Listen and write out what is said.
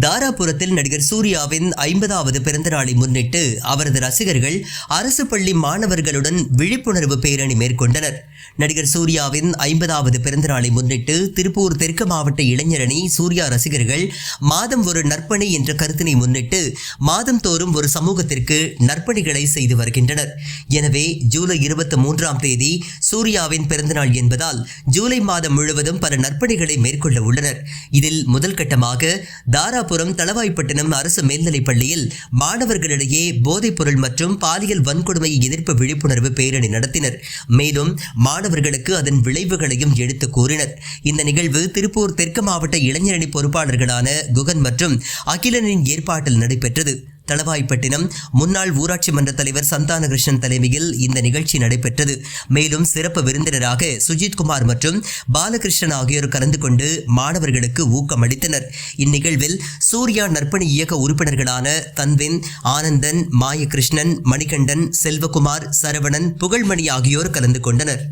தாராபுரத்தில் நடிகர் சூர்யாவின் ஐம்பதாவது பிறந்த நாளை முன்னிட்டு அவரது ரசிகர்கள் அரசு பள்ளி மாணவர்களுடன் விழிப்புணர்வு பேரணி மேற்கொண்டனர். நடிகர் சூர்யாவின் ஐம்பதாவது பிறந்த நாளை முன்னிட்டு திருப்பூர் தெற்கு மாவட்ட இளைஞரணி சூர்யா ரசிகர்கள் மாதம் ஒரு நற்பணி என்ற கருத்தினை முன்னிட்டு மாதந்தோறும் ஒரு சமூகத்திற்கு நற்பணிகளை செய்து வருகின்றனர். எனவே ஜூலை இருபத்தி மூன்றாம் தேதி சூர்யாவின் பிறந்தநாள் என்பதால் ஜூலை மாதம் முழுவதும் பல நற்பணிகளை மேற்கொள்ள உள்ளனர். இதில் முதல் கட்டமாக மயிலாப்புரம் தளவாய்ப்பட்டினம் அரசு மேல்நிலைப் பள்ளியில் மாணவர்களிடையே போதைப்பொருள் மற்றும் பாலியல் வன்கொடுமை எதிர்ப்பு விழிப்புணர்வு பேரணி நடத்தினர். மேலும் மாணவர்களுக்கு அதன் விளைவுகளையும் எடுத்து கூறினர். இந்த நிகழ்வு திருப்பூர் தெற்கு மாவட்ட இளைஞரணி பொறுப்பாளர்களான குகன் மற்றும் அகிலனின் ஏற்பாட்டில் நடைபெற்றது. தளவாய்ப்பட்டினம் முன்னாள் ஊராட்சி மன்ற தலைவர் சந்தானகிருஷ்ணன் தலைமையில் இந்த நிகழ்ச்சி நடைபெற்றது. மேலும் சிறப்பு விருந்தினராக சுஜித்குமார் மற்றும் பாலகிருஷ்ணன் ஆகியோர் கலந்து கொண்டு மாணவர்களுக்கு ஊக்கமளித்தனர் இந்நிகழ்வில் சூர்யா நற்பணி இயக்க உறுப்பினர்களான தன்வின் ஆனந்தன் மாயகிருஷ்ணன் மணிகண்டன் செல்வகுமார் சரவணன் புகழ்மணி ஆகியோர் கலந்து கொண்டனர்.